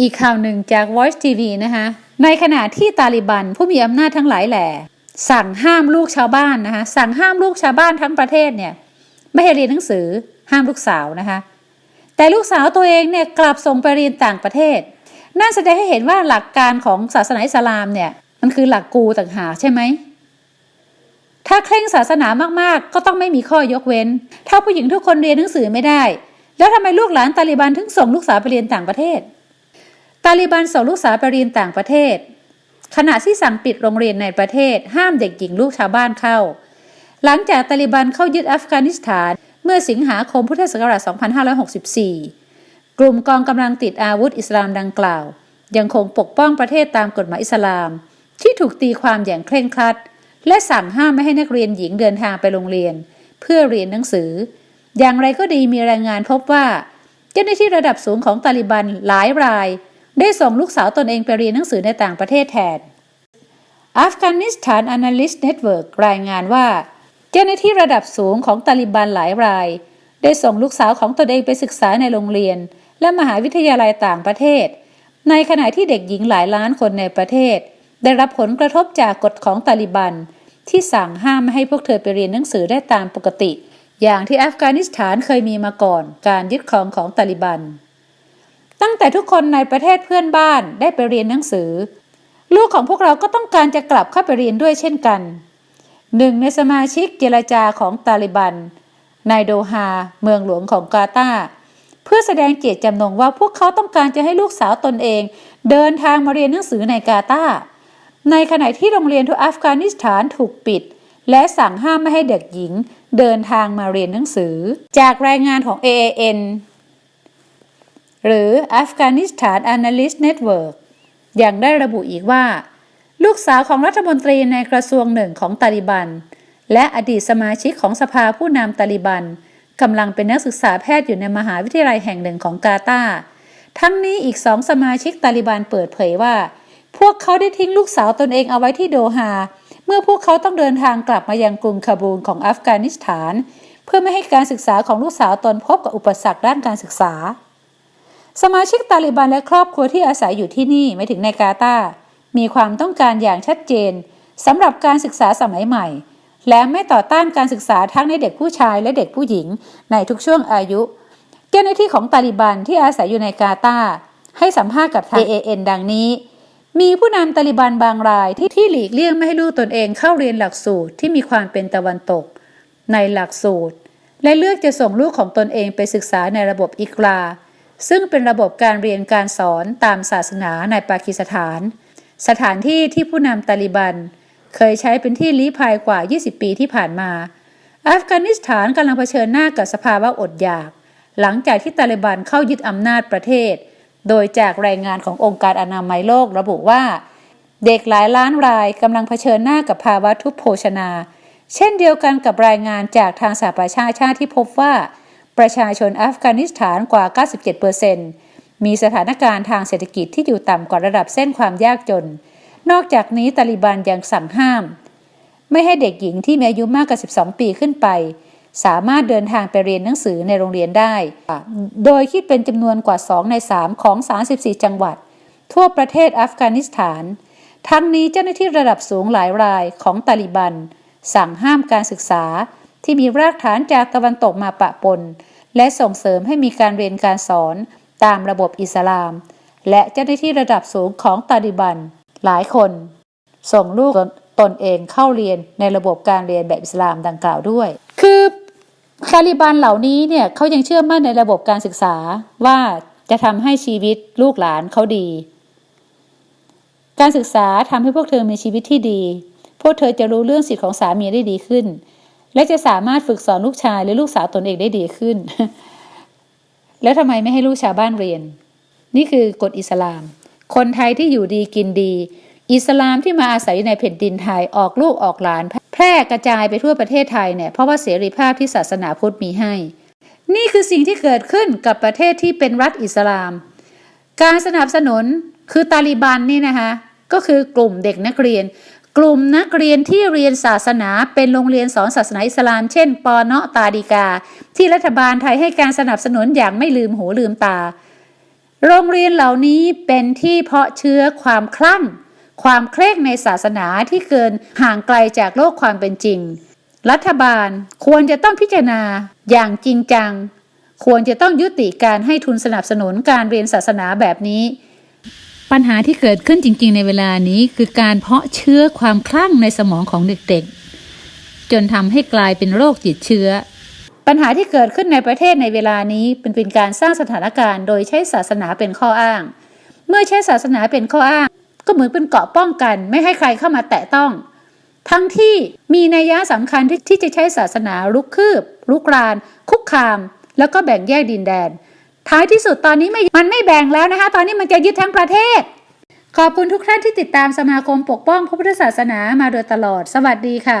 อีกข่าวหนึ่งจาก Voice TV นะคะในขณะที่ตาลิบันผู้มีอำนาจทั้งหลายแหล่สั่งห้ามลูกชาวบ้านนะคะสั่งห้ามลูกชาวบ้านทั้งประเทศเนี่ยไม่ให้เรียนหนังสือห้ามลูกสาวนะคะแต่ลูกสาวตัวเองเนี่ยกลับส่งไปเรียนต่างประเทศนั่นแสดงให้เห็นว่าหลักการของศาสนาอิสลามเนี่ยมันคือหลักกูต่างหากใช่ไหมถ้าเคร่งศาสนามากๆ ก็ต้องไม่มีข้อยกเว้น ถ้าผู้หญิงทุกคนเรียนหนังสือไม่ได้ แล้วทำไมลูกหลานตาลิบันถึงส่งลูกสาวไปเรียนต่างประเทศาลิบันส่งลูกสาวไปเรียนต่างประเทศ ขณะที่สั่งปิดโรงเรียนในประเทศ ห้ามเด็กหญิงลูกชาวบ้านเข้า หลังจากตาลิบันเข้ายึดอัฟกานิสถานเมื่อสิงหาคมพุทธศักราช 2564 กลุ่มกองกำลังติดอาวุธอิสลามดังกล่าว ยังคงปกป้องประเทศตามกฎหมายอิสลาม ที่ถูกตีความอย่างเคร่งครัด และสั่งห้ามไม่ให้นักเรียนหญิงเดินทางไปโรงเรียน เพื่อเรียนหนังสือ อย่างไรก็ดีมีรายงานพบว่า เจ้าหน้าที่ระดับสูงของตาลิบันหลายราย ได้ส่งลูกสาวตนเองไปเรียนหนังสือในต่างประเทศแทน Afghanistan Analyst Network รายงานว่า เจ้าหน้าที่ระดับสูงของตาลิบันหลายราย ได้ส่งลูกสาวของตนเองไปศึกษาในโรงเรียน และมหาวิทยาลัยต่างประเทศ ในขณะที่เด็กหญิงหลายล้านคนในประเทศ ได้รับผลกระทบจากกฎของตาลิบัน ที่สั่งห้ามไม่ให้พวกเธอไปเรียนหนังสือได้ตามปกติ อย่างที่อัฟกานิสถานเคยมีมาก่อน การยึดครองของตาลิบัน ตั้งแต่ทุกคนในประเทศเพื่อนบ้านได้ไปเรียนหนังสือ ลูกของพวกเราก็ต้องการจะกลับเข้าไปเรียนด้วยเช่นกัน หนึ่งในสมาชิกเจรจาของตาลิบันนายโดฮา เมืองหลวงของกาตาเพื่อแสดงเจตจำนงว่าพวกเขาต้องการจะให้ลูกสาวตนเอง เดินทางมาเรียนหนังสือในกาตาในขณะที่โรงเรียนทั่วอัฟกานิสถานถูกปิด และสั่งห้ามไม่ให้เด็กหญิง เดินทางมาเรียนหนังสือ จากรายงานของ AAN หรือ Afghanistan Analyst Network ยังได้ระบุอีกว่า ลูกสาวของรัฐมนตรีในกระทรวงหนึ่งของตาลิบัน และอดีตสมาชิกของสภาผู้นำตาลิบันกำลังเป็นนักศึกษาแพทย์อยู่ในมหาวิทยาลัยแห่งหนึ่งของกาตาร์ทั้งนี้อีกสองสมาชิกตาลิบันเปิดเผยว่า พวกเขาได้ทิ้งลูกสาวตนเองเอาไว้ที่โดฮา เมื่อพวกเขาต้องเดินทางกลับมายังกรุงคาบูลของอัฟกานิสถาน เพื่อไม่ให้การศึกษาของลูกสาวตนพบกับอุปสรรคด้านการศึกษา สมาชิกตาลิบันและครอบครัวที่อาศัยอยู่ที่นี่ไม่ถึงในกาตาร์มีความต้องการอย่างชัดเจนสำหรับการศึกษาสมัยใหม่ และไม่ต่อต้านการศึกษาทั้งในเด็กผู้ชายและเด็กผู้หญิงในทุกช่วงอายุ เจ้าหน้าที่ของตาลิบันที่อาศัยอยู่ในกาตาร์ให้สัมภาษณ์กับทาง AAN ดังนี้ มีผู้นำตาลิบันบางรายที่ที่หลีกเลี่ยงไม่ให้ลูกตนเองเข้าเรียนหลักสูตรที่มีความเป็นตะวันตก ในหลักสูตร และเลือกจะส่งลูกของตนเองไปศึกษาในระบบอิกรา ซึ่งเป็นระบบการเรียนการสอนตามศาสนาในปากีสถาน สถานที่ที่ผู้นำตาลิบัน เคยใช้เป็นที่ลี้ภัยกว่า 20 ปีที่ผ่านมา อัฟกานิสถานกำลังเผชิญหน้ากับสภาวะอดอยาก หลังจากที่ตาลิบันเข้ายึดอำนาจประเทศ โดยจากรายงานขององค์การอนามัยโลกระบุว่า เด็กหลายล้านรายกำลังเผชิญหน้ากับภาวะทุพโภชนา เช่นเดียวกันกับรายงานจากทางสหประชาชาติที่พบว่า ประชาชนอัฟกานิสถานกว่า 97%มีสถานการณ์ทางเศรษฐกิจที่อยู่ต่ำกว่าระดับเส้นความยากจน นอกจากนี้ตาลิบันยังสั่งห้าม ไม่ให้เด็กหญิงที่มีอายุมากกว่า 12 ปีขึ้นไป สามารถเดินทางไปเรียนหนังสือในโรงเรียนได้ โดยคิดเป็นจำนวนกว่า 2 ใน 3 ของ 34 จังหวัด ทั่วประเทศอัฟกานิสถาน ทั้งนี้เจ้าหน้าที่ระดับสูงหลายรายของตาลิบัน สั่งห้ามการศึกษา ที่มีรากฐานจากตะวันตกมาปะปน และส่งเสริมให้มีการเรียนการสอนตามระบบอิสลาม และเจ้าหน้าที่ระดับสูงของตาลิบัน หลายคน ส่งลูกตนเองเข้าเรียนในระบบการเรียนแบบอิสลามดังกล่าวด้วย คือตาลิบันเหล่านี้เนี่ยเขายังเชื่อมั่นในระบบการศึกษาว่าจะทำให้ชีวิตลูกหลานเขาดี การศึกษาทำให้พวกเธอมีชีวิตที่ดี พวกเธอจะรู้เรื่องสิทธิของสามีได้ดีขึ้น และจะสามารถฝึกสอนลูกชายหรือลูกสาวตนเองได้ดีขึ้น แล้วทำไมไม่ให้ลูกชาวบ้านเรียน นี่คือกฎอิสลาม คนไทยที่อยู่ดีกินดี อิสลามที่มาอาศัยในแผ่นดินไทยออกลูกออกหลาน แพร่กระจายไปทั่วประเทศไทยเนี่ยเพราะว่าเสรีภาพที่ศาสนาพุทธมีให้ นี่คือสิ่งที่เกิดขึ้นกับประเทศที่เป็นรัฐอิสลาม การสนับสนุนคือตาลิบันนี่นะคะก็คือกลุ่มเด็กนักเรียน กลุ่มนักเรียนที่เรียนศาสนาเป็นโรงเรียนสอนศาสนาอิสลามเช่น ปอเนาะตาดีกา ที่รัฐบาลไทยให้การสนับสนุนอย่างไม่ลืมหูลืมตา โรงเรียนเหล่านี้เป็นที่เพาะเชื้อความคลั่ง ความเคร่งในศาสนาที่เกินห่างไกลจากโลกความเป็นจริง รัฐบาลควรจะต้องพิจารณาอย่างจริงจัง ควรจะต้องยุติการให้ทุนสนับสนุนการเรียนศาสนาแบบนี้ ปัญหาที่เกิดขึ้นจริง ๆ ในเวลานี้คือการเพาะเชื้อความคลั่งในสมองของเด็กๆ จนทำให้กลายเป็นโรคติดเชื้อ ปัญหาที่เกิดขึ้นในประเทศในเวลานี้เป็นเป็นการสร้างสถานการณ์ โดยใช้ศาสนาเป็นข้ออ้าง เมื่อใช้ศาสนาเป็นข้ออ้าง ก็เหมือนเป็นเกราะป้องกัน ไม่ให้ใครเข้ามาแตะต้อง ทั้งที่มีนัยยะสำคัญที่ที่จะใช้ศาสนาลุกคืบลุกราน คุกคาม แล้วก็แบ่งแยกดินแดน ท้ายที่สุดตอนนี้ไม่มันไม่แบ่งแล้วนะคะ ตอนนี้มันจะยึดทั้งประเทศ ขอบคุณทุกท่านที่ติดตามสมาคมปกป้องพระพุทธศาสนามาโดยตลอด สวัสดีค่ะ